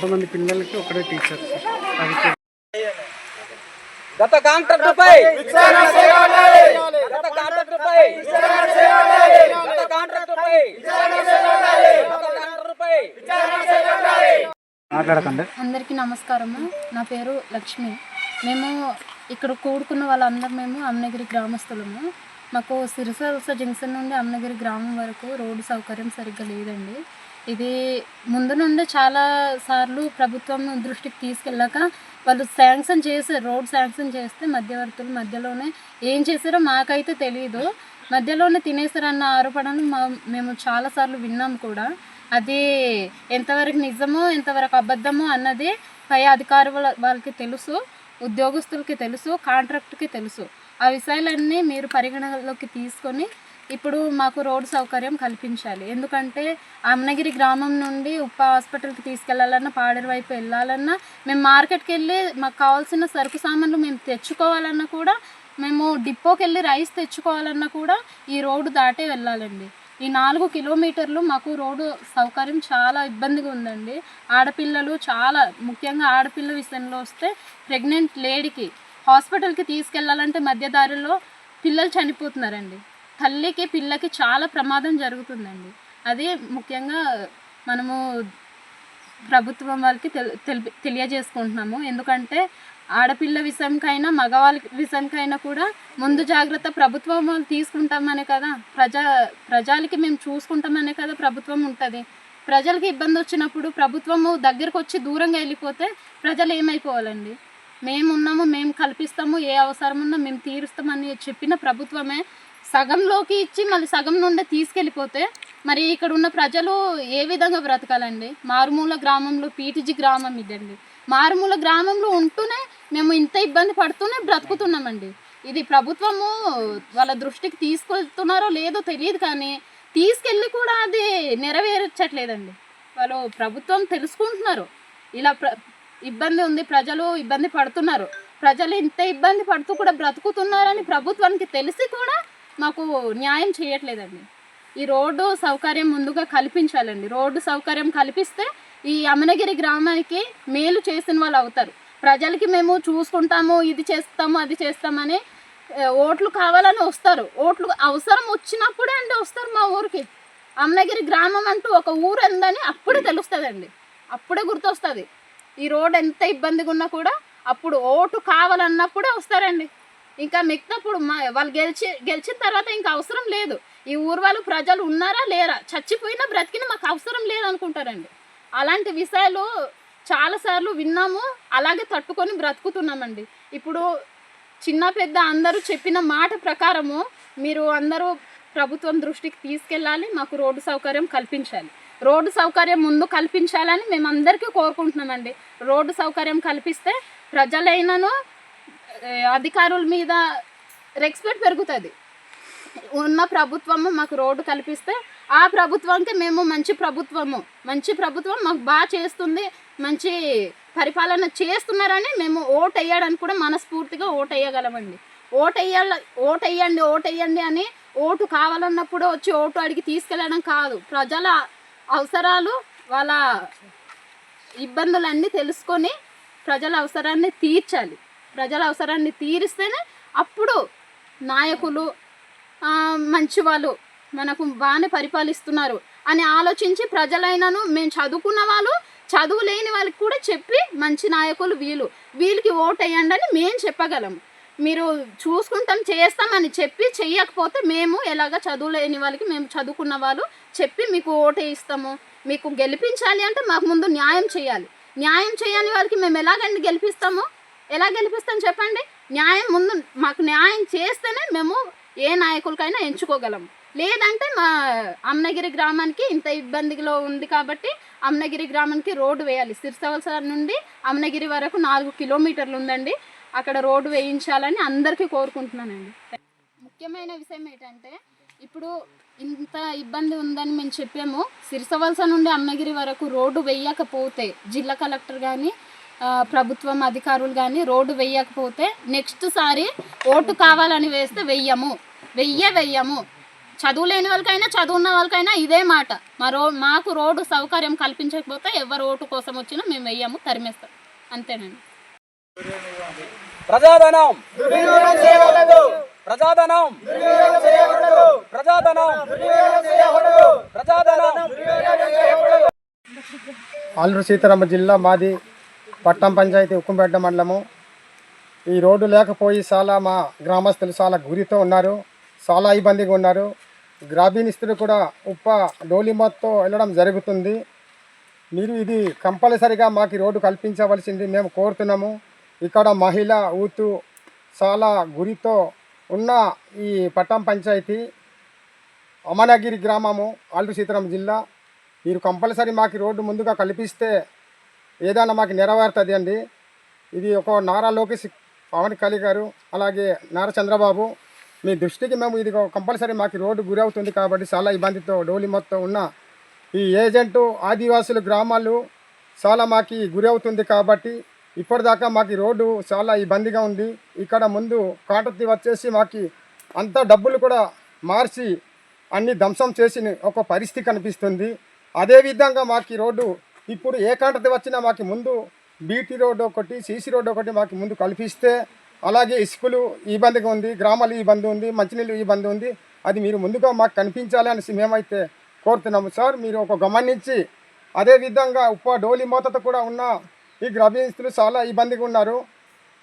కొంతమంది పిల్లలకి ఒకటే టీచర్. గత కాంట్రాక్టుపై గత కాంట్రాక్టుపై గత కాంట్రాక్టుపై గత కాంట్రాక్టుపై మాట్లాడకండి. అందరికీ నమస్కారము. నా పేరు లక్ష్మి. మేము ఇక్కడ కూడుకున్న వాళ్ళందరం మేము అమ్మనగిరి గ్రామస్తులము. మాకు సిరిసలస జంక్షన్ నుండి అమ్మనగిరి గ్రామం వరకు రోడ్డు సౌకర్యం సరిగ్గా లేదండి. ఇది ముందు నుండి చాలా సార్లు ప్రభుత్వం దృష్టికి తీసుకెళ్ళాక వాళ్ళు శాంక్షన్ చేశారు రోడ్ శాంక్షన్ చేస్తే మధ్యవర్తులు మధ్యలోనే ఏం చేశారో మాకైతే తెలియదు మధ్యలోనే తినేసారన్న ఆరోపణలు మా మేము చాలాసార్లు విన్నాం కూడా. అది ఎంతవరకు నిజమో ఎంతవరకు అబద్ధమో అన్నది పై అధికారుల వాళ్ళకి తెలుసు ఉద్యోగస్తులకి తెలుసు కాంట్రాక్ట్కి తెలుసు. ఆ విషయాలన్నీ మీరు పరిగణలోకి తీసుకొని ఇప్పుడు మాకు రోడ్డు సౌకర్యం కల్పించాలి. ఎందుకంటే అమ్మగిరి గ్రామం నుండి ఉప్ప హాస్పిటల్కి తీసుకెళ్ళాలన్నా పాడేరు వైపు వెళ్ళాలన్నా మేము మార్కెట్కి వెళ్ళి మాకు కావాల్సిన సరుకు సామాన్లు మేము తెచ్చుకోవాలన్నా కూడా మేము డిపోకి వెళ్ళి రైస్ తెచ్చుకోవాలన్నా కూడా ఈ రోడ్డు దాటే వెళ్ళాలండి. ఈ నాలుగు కిలోమీటర్లు మాకు రోడ్డు సౌకర్యం చాలా ఇబ్బందిగా ఉందండి. ఆడపిల్లలు చాలా ముఖ్యంగా ఆడపిల్ల విషయంలో వస్తే ప్రెగ్నెంట్ లేడీకి హాస్పిటల్కి తీసుకెళ్ళాలంటే మధ్య దారిలో పిల్లలు చనిపోతున్నారండి. తల్లికి పిల్లకి చాలా ప్రమాదం జరుగుతుందండి. అది ముఖ్యంగా మనము ప్రభుత్వం వాళ్ళకి తెలి తెలియజేసుకుంటున్నాము. ఎందుకంటే ఆడపిల్ల విషయంకైనా మగవాళ్ళ విషయంకైనా కూడా ముందు జాగ్రత్త ప్రభుత్వం వాళ్ళు తీసుకుంటామనే కదా. ప్రజా ప్రజలకి మేము చూసుకుంటామనే కదా ప్రభుత్వం ఉంటుంది. ప్రజలకి ఇబ్బంది వచ్చినప్పుడు ప్రభుత్వము దగ్గరకు వచ్చి దూరంగా వెళ్ళిపోతే ప్రజలు ఏమైపోవాలండి? మేము ఉన్నాము మేము కల్పిస్తాము ఏ అవసరం ఉన్నా మేము తీరుస్తామని చెప్పిన ప్రభుత్వమే సగంలోకి ఇచ్చి మళ్ళీ సగం నుండి తీసుకెళ్ళిపోతే మరి ఇక్కడ ఉన్న ప్రజలు ఏ విధంగా బ్రతకాలండి? మారుమూల గ్రామంలో పీటీజీ గ్రామం ఇదండి. మారుమూల గ్రామంలో ఉంటూనే మేము ఇంత ఇబ్బంది పడుతూనే బ్రతుకుతున్నామండి. ఇది ప్రభుత్వము వాళ్ళ దృష్టికి తీసుకెళ్తున్నారో లేదో తెలియదు కానీ తీసుకెళ్ళి కూడా అది నెరవేర్చట్లేదండి. వాళ్ళు ప్రభుత్వం తెలుసుకుంటున్నారు. ఇలా ప్ర ఇబ్బంది ఉంది ప్రజలు ఇబ్బంది పడుతున్నారు. ప్రజలు ఇంత ఇబ్బంది పడుతూ కూడా బ్రతుకుతున్నారని ప్రభుత్వానికి తెలిసి కూడా మాకు న్యాయం చేయట్లేదండి. ఈ రోడ్డు సౌకర్యం ముందుగా కల్పించాలండి. రోడ్డు సౌకర్యం కల్పిస్తే ఈ అమనగిరి గ్రామానికి మేలు చేసిన వాళ్ళు అవుతారు. ప్రజలకి మేము చూసుకుంటాము ఇది చేస్తాము అది చేస్తామని ఓట్లు కావాలని వస్తారు. ఓట్లు అవసరం వచ్చినప్పుడే అండి వస్తారు మా ఊరికి. అమనగిరి గ్రామం అంటూ ఒక ఊరు ఉందని అప్పుడే తెలుస్తుందండి. అప్పుడే గుర్తొస్తుంది. ఈ రోడ్ ఎంత ఇబ్బందిగా ఉన్నా కూడా అప్పుడు ఓటు కావాలన్నప్పుడే వస్తారండి. ఇంకా మిగతాప్పుడు మా వాళ్ళు గెలిచి గెలిచిన తర్వాత ఇంకా అవసరం లేదు. ఈ ఊరు వాళ్ళు ప్రజలు ఉన్నారా లేరా? చచ్చిపోయినా బ్రతికినా మాకు అవసరం లేదనుకుంటారండి అలాంటి విషయాలు చాలాసార్లు విన్నాము అలాగే తట్టుకొని బ్రతుకుతున్నామండి. ఇప్పుడు చిన్న పెద్ద అందరూ చెప్పిన మాట ప్రకారము మీరు అందరూ ప్రభుత్వం దృష్టికి తీసుకెళ్ళాలి మాకు రోడ్డు సౌకర్యం కల్పించాలి. రోడ్డు సౌకర్యం ముందు కల్పించాలని మేము అందరికీ కోరుకుంటున్నామండి. రోడ్డు సౌకర్యం కల్పిస్తే ప్రజలైనను అధికారుల మీద రెస్పెక్ట్ పెరుగుతుంది. ఉన్న ప్రభుత్వము మాకు రోడ్డు కల్పిస్తే ఆ ప్రభుత్వంకి మేము మంచి ప్రభుత్వము. మంచి ప్రభుత్వం మాకు బాగా చేస్తుంది మంచి పరిపాలన చేస్తున్నారని మేము ఓటు వేయడానికి కూడా మనస్ఫూర్తిగా ఓటు వేయగలమండి. ఓటు వేయాల ఓటు వేయండి ఓటు వేయండి అని ఓటు కావాలన్నప్పుడు వచ్చి ఓటు అడిగి తీసుకెళ్ళడం కాదు. ప్రజల అవసరాలు వాళ్ళ ఇబ్బందులన్నీ తెలుసుకొని ప్రజల అవసరాన్ని తీర్చాలి. ప్రజల అవసరాన్ని తీరిస్తేనే అప్పుడు నాయకులు మంచి వాళ్ళు మనకు బాగానే పరిపాలిస్తున్నారు అని ఆలోచించి ప్రజలైనను మేము చదువుకున్న వాళ్ళు చదువు లేని వాళ్ళకి కూడా చెప్పి మంచి నాయకులు వీళ్ళు. వీళ్ళకి ఓట్ వేయండి అని మేము చెప్పగలము మీరు చూసుకుంటాం చేస్తామని చెప్పి చెయ్యకపోతే మేము ఎలాగ చదువు లేని వాళ్ళకి మేము చదువుకున్న వాళ్ళు చెప్పి మీకు ఓటు ఇస్తాము. మీకు గెలిపించాలి అంటే మాకు ముందు న్యాయం చేయాలి. న్యాయం చేయని వాళ్ళకి మేము ఎలాగండి గెలిపిస్తాము? ఎలా గెలిపిస్తాను చెప్పండి? న్యాయం ముందు మాకు న్యాయం చేస్తేనే మేము ఏ నాయకులకైనా ఎంచుకోగలం. లేదంటే మా అమ్మనగిరి గ్రామానికి ఇంత ఇబ్బందిలో ఉంది కాబట్టి అమ్మనగిరి గ్రామానికి రోడ్డు వేయాలి. సిరిసవలస నుండి అమ్మనగిరి వరకు నాలుగు కిలోమీటర్లు ఉందండి. అక్కడ రోడ్డు వేయించాలని అందరికీ కోరుకుంటున్నానండి. ముఖ్యమైన విషయం ఏంటంటే ఇప్పుడు ఇంత ఇబ్బంది ఉందని మేము చెప్పాము. సిరిసవలస నుండి అమ్మగిరి వరకు రోడ్డు వేయకపోతే జిల్లా కలెక్టర్ కానీ ప్రభుత్వం అధికారులు కానీ రోడ్డు వేయకపోతే నెక్స్ట్ సారి ఓటు కావాలని వేస్తే వెయ్యము. వెయ్యే వెయ్యము. చదువు లేని వాళ్ళకైనా చదువు ఉన్న వాళ్ళకైనా ఇదే మాట. మా రో మాకు రోడ్డు సౌకర్యం కల్పించకపోతే ఎవరు ఓటు కోసం వచ్చినా మేము వెయ్యము తరిమేస్తాం. అంతేనండి. ప్రజాధనం! ప్రజాధనం! ప్రజాధనం! ప్రజాధనం! ఆలూరు సీతారామ జిల్లా మాది పట్టం పంచాయతీ ఉక్కుంపేట మండలము. ఈ రోడ్డు లేకపోయి చాలా మా గ్రామస్తులు చాలా గురితో ఉన్నారు చాలా ఇబ్బందిగా ఉన్నారు. గ్రామీణిస్తులు కూడా ఉప్ప డోలిమత్తో వెళ్ళడం జరుగుతుంది. మీరు ఇది కంపల్సరిగా మాకు రోడ్డు కల్పించవలసింది మేము కోరుతున్నాము. ఇక్కడ మహిళ ఊతు చాలా గురితో ఉన్న ఈ పట్టం పంచాయతీ అమనగిరి గ్రామము ఆల్టు సీతారాం జిల్లా. మీరు కంపల్సరీ మాకు రోడ్డు ముందుగా కల్పిస్తే ఏదైనా మాకు నెరవేరుతుంది అండి. ఇది ఒక నారా లోకేష్ పవన్ కళ్యాణ్ గారు అలాగే నారా చంద్రబాబు. మీ దృష్టికి మేము ఇది ఒక కంపల్సరీ మాకు రోడ్డు గురి అవుతుంది కాబట్టి చాలా ఇబ్బందితో డోలి మొత్తం ఉన్న ఈ ఏజెంటు ఆదివాసులు గ్రామాలు చాలా మాకు గురి అవుతుంది కాబట్టి ఇప్పటిదాకా మాకు రోడ్డు చాలా ఇబ్బందిగా ఉంది. ఇక్కడ ముందు కాటతి వచ్చేసి మాకు అంత డబ్బులు కూడా మార్చి అన్ని ధ్వంసం చేసిన ఒక పరిస్థితి కనిపిస్తుంది. అదేవిధంగా మాకు ఈ రోడ్డు ఇప్పుడు ఏ వచ్చినా మాకు ముందు బీటీ రోడ్డు ఒకటి సీసీ రోడ్డు ఒకటి మాకు ముందు కల్పిస్తే అలాగే ఇసుకలు ఇబ్బందిగా ఉంది గ్రామాలు ఇబ్బంది ఉంది మంచినీళ్ళు ఇబ్బంది ఉంది అది మీరు ముందుగా మాకు కనిపించాలి అనేసి మేమైతే కోరుతున్నాము. సార్ మీరు ఒక గమనించి అదేవిధంగా ఉప్ప డోలి మోతతో కూడా ఉన్న ఈ గ్రామీణస్తులు చాలా ఇబ్బందిగా ఉన్నారు.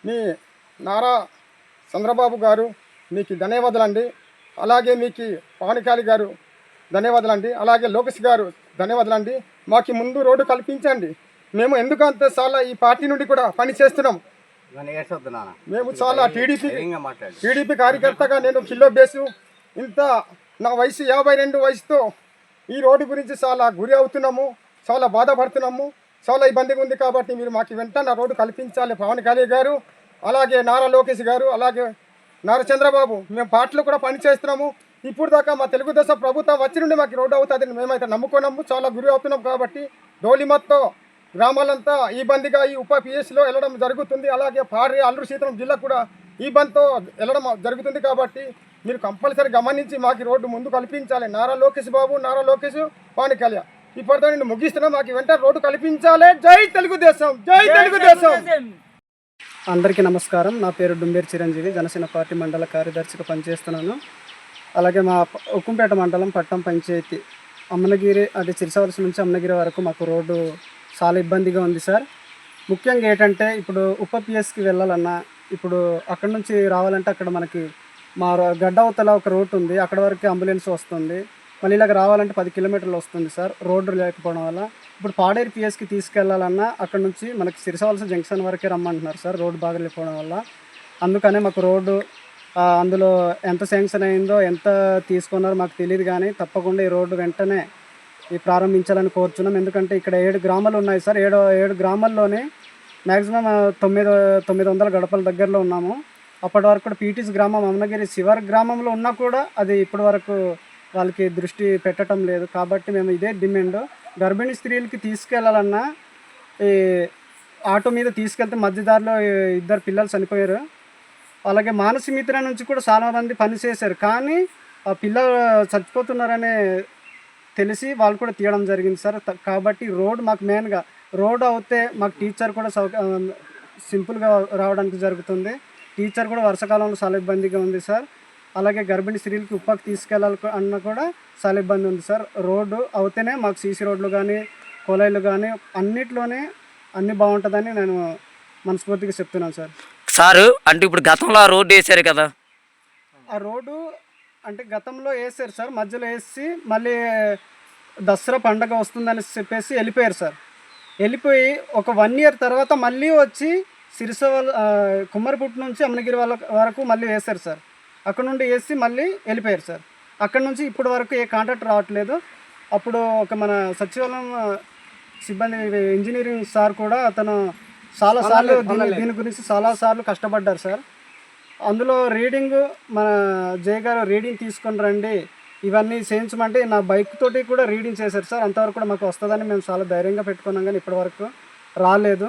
మీ నారా చంద్రబాబు గారు మీకు ధన్యవాదాలండి. అలాగే మీకు పవన్ గారు ధన్యవాదాలండి. అలాగే లోకేష్ గారు ధన్యవాదాలండి. మాకు ముందు రోడ్డు కల్పించండి. మేము ఎందుకంటే చాలా ఈ పార్టీ నుండి కూడా పని చేస్తున్నాం. మేము చాలా టీడీపీ టీడీపీ కార్యకర్తగా నేను కిలో బేసు ఇంత నా వయసు యాభై రెండు వయసుతో ఈ రోడ్డు గురించి చాలా గురి అవుతున్నాము చాలా బాధపడుతున్నాము చాలా ఇబ్బందిగా ఉంది కాబట్టి మీరు మాకు వెంటనే రోడ్డు కల్పించాలి. పవన్ కళ్యాణ్ గారు అలాగే నారా లోకేష్ గారు అలాగే నారా చంద్రబాబు మేము పార్టీలో కూడా పని చేస్తున్నాము ఇప్పుడు దాకా మా తెలుగుదేశం ప్రభుత్వం వచ్చి నుండి మాకు రోడ్డు అవుతుందని మేమైతే నమ్ముకున్నాము. చాలా గురి అవుతున్నాం కాబట్టి డోలిమత్తో గ్రామాలంతా ఇబ్బందిగా ఈ ఉప పిఎస్లో వెళ్ళడం జరుగుతుంది. అలాగే పారి అల్లూరు సీతం జిల్లా కూడా ఈ బంద్తో వెళ్ళడం జరుగుతుంది కాబట్టి మీరు కంపల్సరీ గమనించి మాకు ఈ రోడ్డు ముందు కల్పించాలి. నారా లోకేష్ బాబు నారా లోకేష్ పవన్ కళ్యాణ్. ఇప్పటితో నేను ముగిస్తున్నా. మాకు వెంటనే రోడ్డు కల్పించాలి. జై తెలుగుదేశం! జై తెలుగుదేశం! అందరికీ నమస్కారం. నా పేరు డుంబేరు చిరంజీవి. జనసేన పార్టీ మండల కార్యదర్శిగా పనిచేస్తున్నాను. అలాగే మా ఉక్కుంపేట మండలం పట్టం పంచాయతీ అమ్మనగిరి అది చిరసవలసి నుంచి అమ్మనగిరి వరకు మాకు రోడ్డు చాలా ఇబ్బందిగా ఉంది సార్. ముఖ్యంగా ఏంటంటే ఇప్పుడు ఉప పిఎస్కి వెళ్ళాలన్నా ఇప్పుడు అక్కడ నుంచి రావాలంటే అక్కడ మనకి మా గడ్డ అవతల ఒక రోడ్డు ఉంది. అక్కడ వరకు అంబులెన్స్ వస్తుంది. మళ్ళీ ఇలాగ రావాలంటే పది కిలోమీటర్లు వస్తుంది సార్ రోడ్డు లేకపోవడం వల్ల. ఇప్పుడు పాడేరు పిఎస్కి తీసుకెళ్ళాలన్నా అక్కడ నుంచి మనకి సిరిసవలస జంక్షన్ వరకే రమ్మంటున్నారు సార్ రోడ్డు బాగా లేకపోవడం వల్ల. అందుకనే మాకు రోడ్డు అందులో ఎంత శాంక్షన్ అయిందో ఎంత తీసుకున్నారో మాకు తెలియదు కానీ తప్పకుండా ఈ రోడ్డు వెంటనే ఈ ప్రారంభించాలని కోరుచున్నాం. ఎందుకంటే ఇక్కడ ఏడు గ్రామాలు ఉన్నాయి సార్. ఏడు ఏడు గ్రామాల్లోనే మ్యాక్సిమం తొమ్మిది తొమ్మిది వందల గడపల దగ్గరలో ఉన్నాము. అప్పటి వరకు కూడా పీటీస్ గ్రామం అమనగిరి శివర్ గ్రామంలో ఉన్నా కూడా అది ఇప్పటి వరకు వాళ్ళకి దృష్టి పెట్టడం లేదు. కాబట్టి మేము ఇదే డిమాండ్. గర్భిణీ స్త్రీలకి తీసుకెళ్ళాలన్నా ఈ ఆటో మీద తీసుకెళ్తే మధ్యదారిలో ఇద్దరు పిల్లలు చనిపోయారు. అలాగే మానసి మిత్ర నుంచి కూడా చాలా మంది కానీ ఆ పిల్ల చచ్చిపోతున్నారనే తెలిసి వాళ్ళు కూడా తీయడం జరిగింది సార్. కాబట్టి రోడ్ మాకు మెయిన్గా రోడ్ అవుతే మాకు టీచర్ కూడా సౌక సింపుల్గా రావడానికి జరుగుతుంది. టీచర్ కూడా వర్షాకాలంలో చాలా ఇబ్బందిగా ఉంది సార్. అలాగే గర్భిణీ స్త్రీలకి ఉప్పకి తీసుకెళ్ళాలి అన్న కూడా చాలా ఇబ్బంది ఉంది సార్. రోడ్డు అవుతేనే మాకు సీసీ రోడ్లు కానీ కొలైలు కానీ అన్నిట్లోనే అన్నీ బాగుంటుందని నేను మనస్ఫూర్తిగా చెప్తున్నాను సార్. సారు అంటే ఇప్పుడు గతంలో ఆ రోడ్డు వేశారు కదా. ఆ రోడ్డు అంటే గతంలో వేసారు సార్ మధ్యలో వేసి మళ్ళీ దసరా పండగ వస్తుందని చెప్పేసి వెళ్ళిపోయారు సార్. వెళ్ళిపోయి ఒక వన్ ఇయర్ తర్వాత మళ్ళీ వచ్చి సిరిస కుమ్మరిపుట్టు నుంచి అమ్మనగిరి వాళ్ళ వరకు మళ్ళీ వేశారు సార్. అక్కడ నుండి వేసి మళ్ళీ వెళ్ళిపోయారు సార్. అక్కడ నుంచి ఇప్పటి వరకు ఏ కాంట్రాక్ట్ రావట్లేదు. అప్పుడు ఒక మన సచివాలయం సిబ్బంది ఇంజనీరింగ్ సార్ కూడా అతను చాలా సార్లు దీని దీని గురించి చాలా సార్లు కష్టపడ్డారు సార్. అందులో రీడింగ్ మన జయ గారు రీడింగ్ తీసుకొని రండి ఇవన్నీ చేయించమంటే నా బైక్ తోటి కూడా రీడింగ్ చేశారు సార్. అంతవరకు కూడా మాకు వస్తుందని మేము చాలా ధైర్యంగా పెట్టుకున్నాం కానీ ఇప్పటివరకు రాలేదు.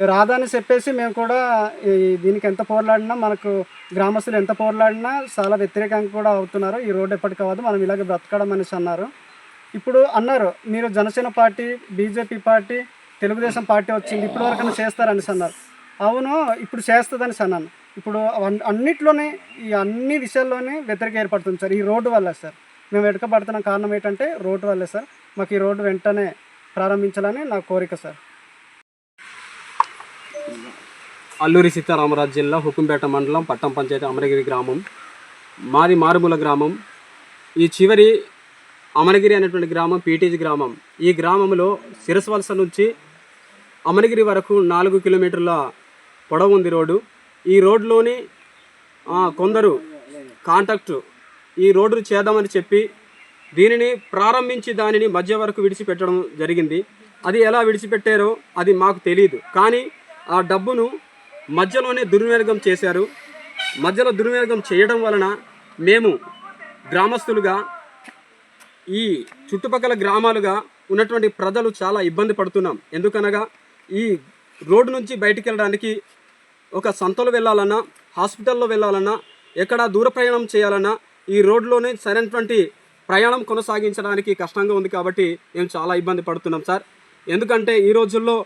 రాదని చెప్పేసి మేము కూడా దీనికి ఎంత పోరాడినా మనకు గ్రామస్తులు ఎంత పోరాడినా చాలా వ్యతిరేకంగా కూడా అవుతున్నారు. ఈ రోడ్డు ఎప్పటికి కావద్దు మనం ఇలాగే బ్రతకడం అనేసి అన్నారు. ఇప్పుడు అన్నారు మీరు Janasena party BJP party Telugu Desam party వచ్చింది ఇప్పుడు వరకు చేస్తారని అన్నారు అవును ఇప్పుడు చేస్తుందని అన్నాను ఇప్పుడు అన్- అన్నిట్లోనే ఈ అన్ని విషయాల్లోనే వ్యతిరేక ఏర్పడుతుంది సార్. ఈ రోడ్డు వల్ల సార్. మేము వెతకబడుతున్న కారణం ఏంటంటే రోడ్డు వల్లే సార్. మాకు ఈ రోడ్డు వెంటనే ప్రారంభించాలని నా కోరిక సార్. అల్లూరి సీతారామరాజు జిల్లా హుకుంపేట మండలం పట్టం పంచాయతీ అమరగిరి గ్రామం. మాది మారుమూల గ్రామం. ఈ చివరి అమరగిరి అనేటువంటి గ్రామం పీటీజీ గ్రామం. ఈ గ్రామంలో సిరస్వలస నుంచి అమరగిరి వరకు నాలుగు కిలోమీటర్ల పొడవు ఉంది రోడ్డు. ఈ రోడ్లోని కొందరు కాంటాక్ట్ ఈ రోడ్డు చేద్దామని చెప్పి దీనిని ప్రారంభించి దానిని మధ్య వరకు విడిచిపెట్టడం జరిగింది. అది ఎలా విడిచిపెట్టారో అది మాకు తెలియదు కానీ ఆ డబ్బును మధ్యలోనే దుర్వినియోగం చేశారు. మధ్యలో దుర్వినియోగం చేయడం వలన మేము గ్రామస్తులుగా ఈ చుట్టుపక్కల గ్రామాలుగా ఉన్నటువంటి ప్రజలు చాలా ఇబ్బంది పడుతున్నాం. ఎందుకనగా ఈ రోడ్డు నుంచి బయటికి వెళ్ళడానికి ఒక సంతలో వెళ్ళాలన్నా హాస్పిటల్లో వెళ్ళాలన్నా ఎక్కడ దూర ప్రయాణం చేయాలన్నా ఈ రోడ్లోనే సరైనటువంటి ప్రయాణం కొనసాగించడానికి కష్టంగా ఉంది కాబట్టి మేము చాలా ఇబ్బంది పడుతున్నాం సార్. ఎందుకంటే ఈ రోజుల్లో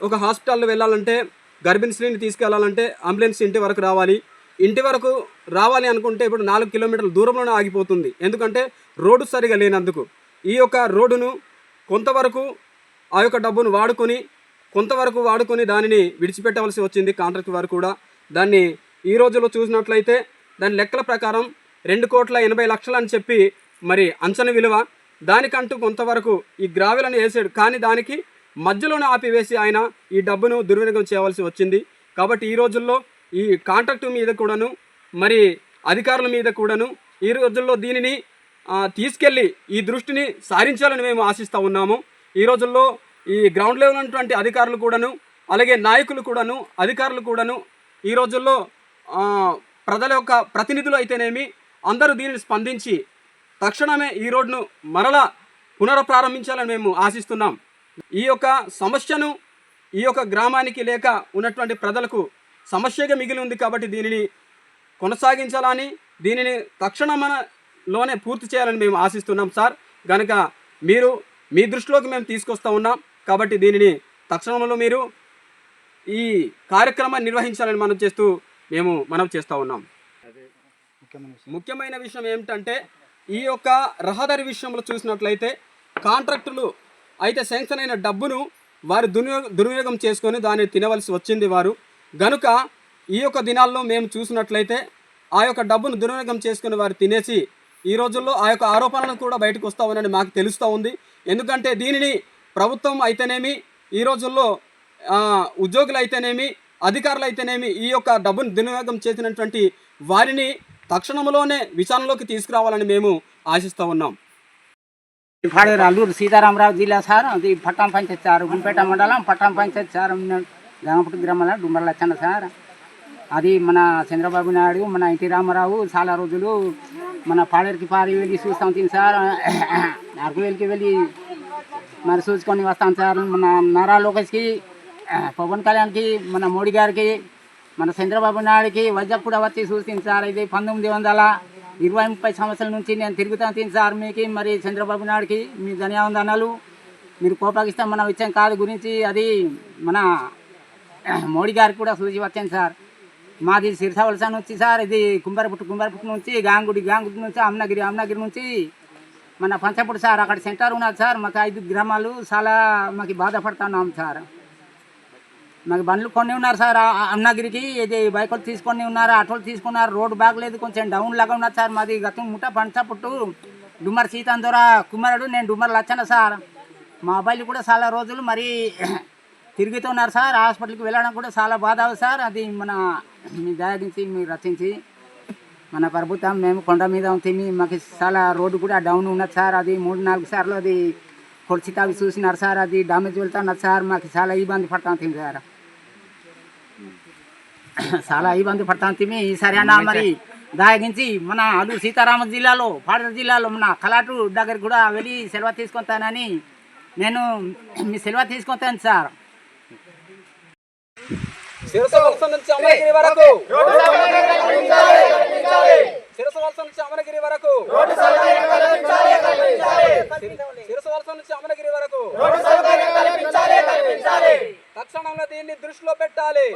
ఒక హాస్పిటల్లో వెళ్ళాలంటే గర్భిణీశ్రీని తీసుకెళ్ళాలంటే అంబులెన్స్ ఇంటి వరకు రావాలి. ఇంటి వరకు రావాలి అనుకుంటే ఇప్పుడు నాలుగు కిలోమీటర్ల దూరంలోనే ఆగిపోతుంది. ఎందుకంటే రోడ్డు సరిగా లేనందుకు. ఈ యొక్క రోడ్డును కొంతవరకు ఆ యొక్క డబ్బును వాడుకొని కొంతవరకు వాడుకొని దానిని విడిచిపెట్టవలసి వచ్చింది కాంట్రాక్ట్ వారు కూడా. దాన్ని ఈ రోజుల్లో చూసినట్లయితే దాని లెక్కల ప్రకారం రెండు కోట్ల ఎనభై లక్షలు అని చెప్పి మరి అంచనా విలువ. దానికంటూ కొంతవరకు ఈ గ్రావెలను వేసాడు. కానీ దానికి మధ్యలోనే ఆపివేసి ఆయన ఈ డబ్బును దుర్వినియోగం చేయవలసి వచ్చింది. కాబట్టి ఈ రోజుల్లో ఈ కాంట్రాక్ట్ మీద కూడాను మరి అధికారుల మీద కూడాను ఈ రోజుల్లో దీనిని తీసుకెళ్ళి ఈ దృష్టిని సారించాలని మేము ఆశిస్తూ ఉన్నాము. ఈ రోజుల్లో ఈ గ్రౌండ్ లెవెల్ ఉన్నటువంటి అధికారులు కూడాను అలాగే నాయకులు కూడాను అధికారులు కూడాను ఈ రోజుల్లో ప్రజల యొక్క ప్రతినిధులు అయితేనేమి అందరూ దీనిని స్పందించి తక్షణమే ఈ రోడ్ను మరలా పునఃప్రారంభించాలని మేము ఆశిస్తున్నాం. ఈ యొక్క సమస్యను ఈ యొక్క గ్రామానికి లేక ఉన్నటువంటి ప్రజలకు సమస్యగా మిగిలి ఉంది కాబట్టి దీనిని కొనసాగించాలని దీనిని తక్షణమనలోనే పూర్తి చేయాలని మేము ఆశిస్తున్నాం సార్. కనుక మీరు మీ దృష్టిలోకి మేము తీసుకొస్తా ఉన్నాం. కాబట్టి దీనిని తక్షణంలో మీరు ఈ కార్యక్రమాన్ని నిర్వహించాలని మనం చేస్తూ మేము మనం చేస్తూ ఉన్నాం. ముఖ్యమైన విషయం ఏమిటంటే ఈ యొక్క రహదారి విషయంలో చూసినట్లయితే కాంట్రాక్టులు అయితే శాంక్షన్ అయిన డబ్బును వారు దుర్వినియోగ దుర్వినియోగం చేసుకొని దాన్ని తినవలసి వచ్చింది వారు. గనుక ఈ యొక్క దినాల్లో మేము చూసినట్లయితే ఆ యొక్క డబ్బును దుర్వినియోగం చేసుకుని వారు తినేసి ఈ రోజుల్లో ఆ యొక్క ఆరోపణలు కూడా బయటకు వస్తూ మాకు తెలుస్తూ ఉంది. ఎందుకంటే దీనిని ప్రభుత్వం అయితేనేమి ఈ రోజుల్లో ఉద్యోగులు అయితేనేమి అధికారులు అయితేనేమి ఈ యొక్క డబ్బును దుర్వినియోగం చేసినటువంటి వారిని తక్షణంలోనే విచారణలోకి తీసుకురావాలని మేము ఆశిస్తూ ఉన్నాం. పాడేరు అల్లూరు సీతారామరావు జిల్లా సార్ అది పట్టణం పంచాయతీ సార్ గుంపేట మండలం పట్టం పంచాయతీ సార్ గంగపుటి గ్రామంలో డుమ్మల లచ్చన్న సార్. అది మన చంద్రబాబు నాయుడు మన ఎన్టీ రామారావు చాలా రోజులు మన పాడేరుకి పారి వెళ్ళి చూస్తాం తిని సార్. అరకువేలికి వెళ్ళి మరి చూసుకొని వస్తాం సార్ మన నారా లోకేష్కి పవన్ కళ్యాణ్కి మన మోడీ గారికి మన చంద్రబాబు నాయుడుకి వైజాగ్ కూడా వచ్చి చూసింది సార్. ఇది పంతొమ్మిది వందల ఇరవై ముప్పై సంవత్సరాల నుంచి నేను తిరుగుతాను తిని సార్. మీకు మరి చంద్రబాబు నాయుడుకి మీ ధన్యవందనాలు. మీరు కోపాకిస్తాం మనం ఇచ్చాం కాదు గురించి అది మన మోడీ గారికి కూడా చూసి వచ్చాను సార్. మాది సిరిసవలస నుంచి సార్. ఇది కుంభరపుట్టు కుంభరపుట్టు నుంచి గాంగుడి గాంగుడి నుంచి అమ్నగిరి అమ్నగిరి నుంచి మన పంచపుడు సార్ అక్కడ సెంటర్ ఉన్నది సార్. మాకు ఐదు గ్రామాలు చాలా మాకు బాధపడుతున్నాం సార్. మాకు బండ్లు కొన్ని ఉన్నారు సార్. అన్నగిరికి ఇది బైకులు తీసుకొని ఉన్నారు ఆటోలు తీసుకున్నారు. రోడ్డు బాగలేదు కొంచెం డౌన్ లాగా ఉన్నది సార్. మాది గతం ముఠ పంచపుట్టు డుమ్మర్ సీతాందోర కుమారుడు నేను డుమ్మర్ లచ్చన సార్. మా అబ్బాయిలు కూడా చాలా రోజులు మరి తిరుగుతున్నారు సార్. హాస్పిటల్కి వెళ్ళడం కూడా చాలా బాధ సార్. అది మన మీ దయగించి మీరు రచించి మన ప్రభుత్వం మేము కొండ మీద తిని మాకు చాలా రోడ్డు కూడా డౌన్ ఉన్నది సార్. అది మూడు నాలుగు సార్లు అది కొడిచి తాగి చూసినారు సార్. అది డామేజ్ వెళ్తున్నది సార్. మాకు చాలా ఇబ్బంది పడతాం తిని సార్. చాలా ఇబ్బంది పడతాం తిని ఈసారి అన్న మరి దాగించి మన అల్లూరు సీతారామ జిల్లాలో పాడేరు జిల్లాలో మన కలాటు దగ్గరికి కూడా వెళ్ళి సెలవు తీసుకుంటానని నేను మీ సెలవు తీసుకుంటాను సార్. శిరస వలస నుంచి అమరగిరి వరకు. శిరస వలస నుంచి అమరగిరి వరకు. శిరస వలస నుంచి అమరగిరి వరకు. తక్షణంలో దీన్ని దృష్టిలో పెట్టాలి.